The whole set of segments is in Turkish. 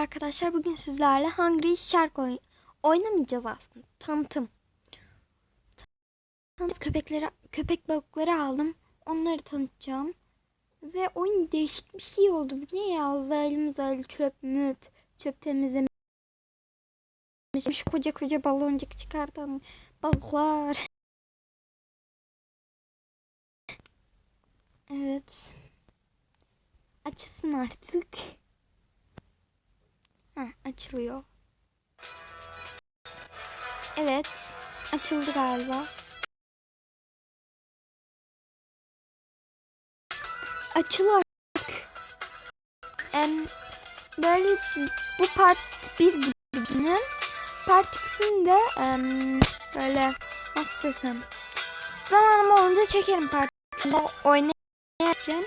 arkadaşlar. Bugün sizlerle Hungry Shark oy oynamayacağız aslında. Tanıtım. Tanıtım köpekleri, köpek balıkları aldım. Onları tanıtacağım. Ve oyun değişik bir şey oldu. Bu ne ya? Uzaylı uzaylı çöp müp. Çöp temizleme. Koca koca baloncuk çıkartan balıklar. Evet. Açılsın artık. Ha, açılıyor. Evet. Açıldı galiba. Açılıyor artık. Em, böyle bu part 1 gibi düşünün. Part 2'sini de em, böyle nasıl desem zamanım olunca çekerim part 2'sini. Oynayacağım.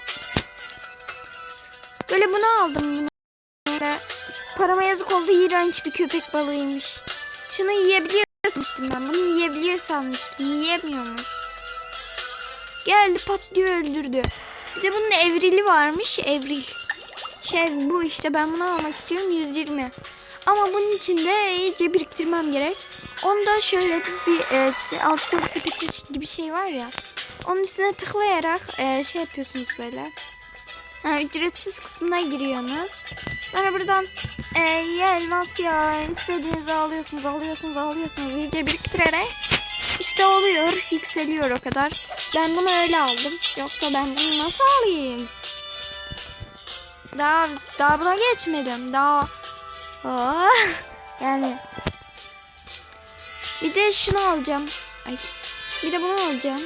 Böyle bunu aldım bunu. Parama yazık oldu iğrenç bir köpek balığıymış. Şunu yiyebiliyor sanmıştım ben. Bunu yiyebiliyor sanmıştım. Yiyemiyormuş. Geldi pat diye öldürdü. Bir bunun evrili varmış. Evril. Şey bu işte ben bunu almak istiyorum 120. Ama bunun için de iyice biriktirmem gerek. Onda şöyle bir e, altta sepet gibi şey var ya. Onun üstüne tıklayarak e, şey yapıyorsunuz böyle. Ha, ücretsiz kısmına giriyorsunuz. Sonra buradan e, ya elmas ya istediğinizi alıyorsunuz alıyorsunuz alıyorsunuz iyice biriktirerek işte oluyor yükseliyor o kadar. Ben bunu öyle aldım. Yoksa ben bunu nasıl alayım? Daha daha buna geçmedim. Daha Aa, yani bir de şunu alacağım. Ay. Bir de bunu alacağım.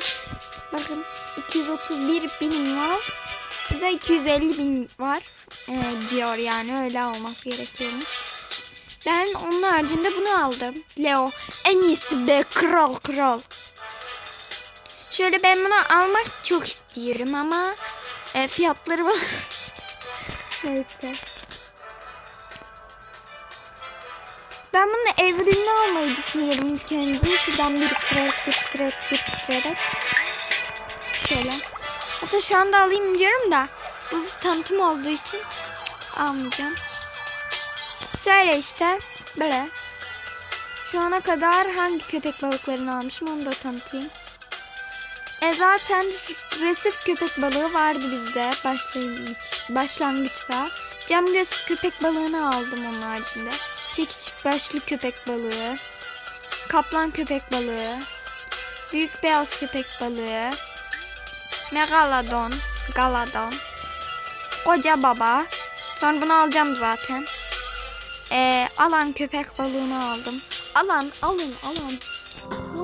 Bakın 231 binim var. Bir de 250 bin var ee, diyor yani öyle olması gerekiyormuş. Ben onun haricinde bunu aldım. Leo en iyisi be kral kral. Şöyle ben bunu almak çok istiyorum ama e, fiyatları var. Neyse. Ben bunun evrenini almayı düşünüyorum ilk önce. Şuradan biriktirerek biriktirerek biriktirerek. Şöyle. Hatta şu anda alayım diyorum da bu tanıtım olduğu için almayacağım. Şöyle işte böyle. Şu ana kadar hangi köpek balıklarını almışım onu da tanıtayım. E zaten resif köpek balığı vardı bizde başlangıç, başlangıçta. Cam göz köpek balığını aldım onun haricinde. Çekiç başlı köpek balığı. Kaplan köpek balığı. Büyük beyaz köpek balığı. Megalodon. Galadon. Koca baba. Sonra bunu alacağım zaten. Ee, alan köpek balığını aldım. Alan, alın.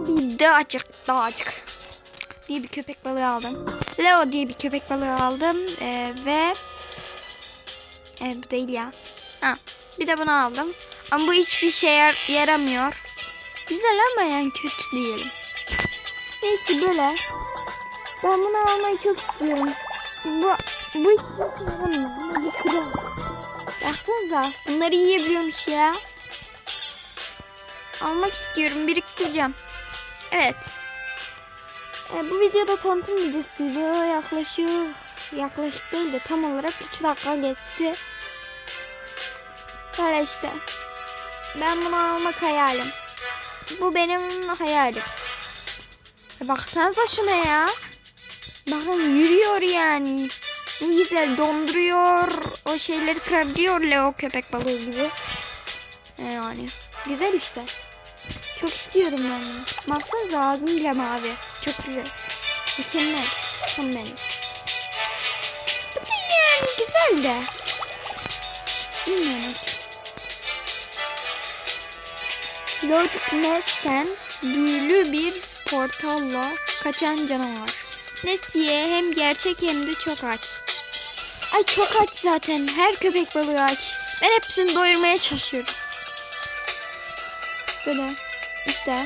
Bir dağcık, dağcık diye bir köpek balığı aldım. Leo diye bir köpek balığı aldım. Ee, ve ee, bu değil ya. Ha, bir de bunu aldım. Ama bu hiçbir şeye yaramıyor. Güzel ama yani kötü diyelim. Neyse böyle. Ben bunu almayı çok istiyorum. Bu bu. Bu kral. Baksanıza bunları yiyebiliyormuş ya. Almak istiyorum biriktireceğim. Evet. E, bu videoda tanıtım videosu yaklaşık yaklaşık değil de tam olarak 3 dakika geçti. Böyle işte. Ben bunu almak hayalim. Bu benim hayalim. E, baksanıza şuna ya. Bakın yürüyor yani. Ne güzel donduruyor. O şeyleri kırabiliyor Leo köpek balığı gibi. E, yani güzel işte. Çok istiyorum ben bunu. Baksanıza ağzım bile mavi. Çok güzel. Mükemmel. Benim. Bu da yani güzel de. Bilmiyorum. Lord Ness'ten büyülü bir portalla kaçan canavar. Nessiye hem gerçek hem de çok aç. Ay çok aç zaten. Her köpek balığı aç. Ben hepsini doyurmaya çalışıyorum. Böyle işte.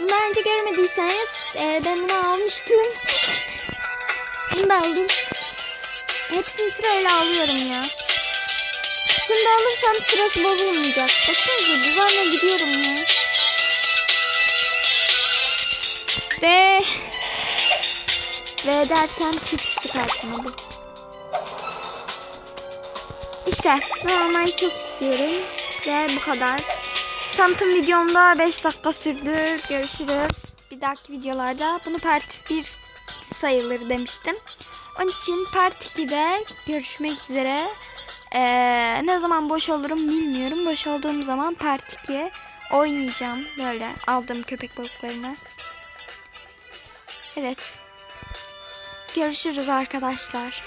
Daha önce görmediyseniz e, ben bunu almıştım. bunu da aldım. Hepsini sırayla alıyorum ya. Şimdi alırsam sırası bozulmayacak. Baksanıza düzenle gidiyorum ya. Ve derken şu çıktı karşıma bu. İşte ben almayı çok istiyorum. Ve bu kadar. Tanıtım videomda 5 dakika sürdü. Görüşürüz. Bir dahaki videolarda bunu part 1 sayılır demiştim. Onun için part 2'de görüşmek üzere. Ee, ne zaman boş olurum bilmiyorum. Boş olduğum zaman part 2 oynayacağım. Böyle aldığım köpek balıklarını. Evet. Görüşürüz arkadaşlar.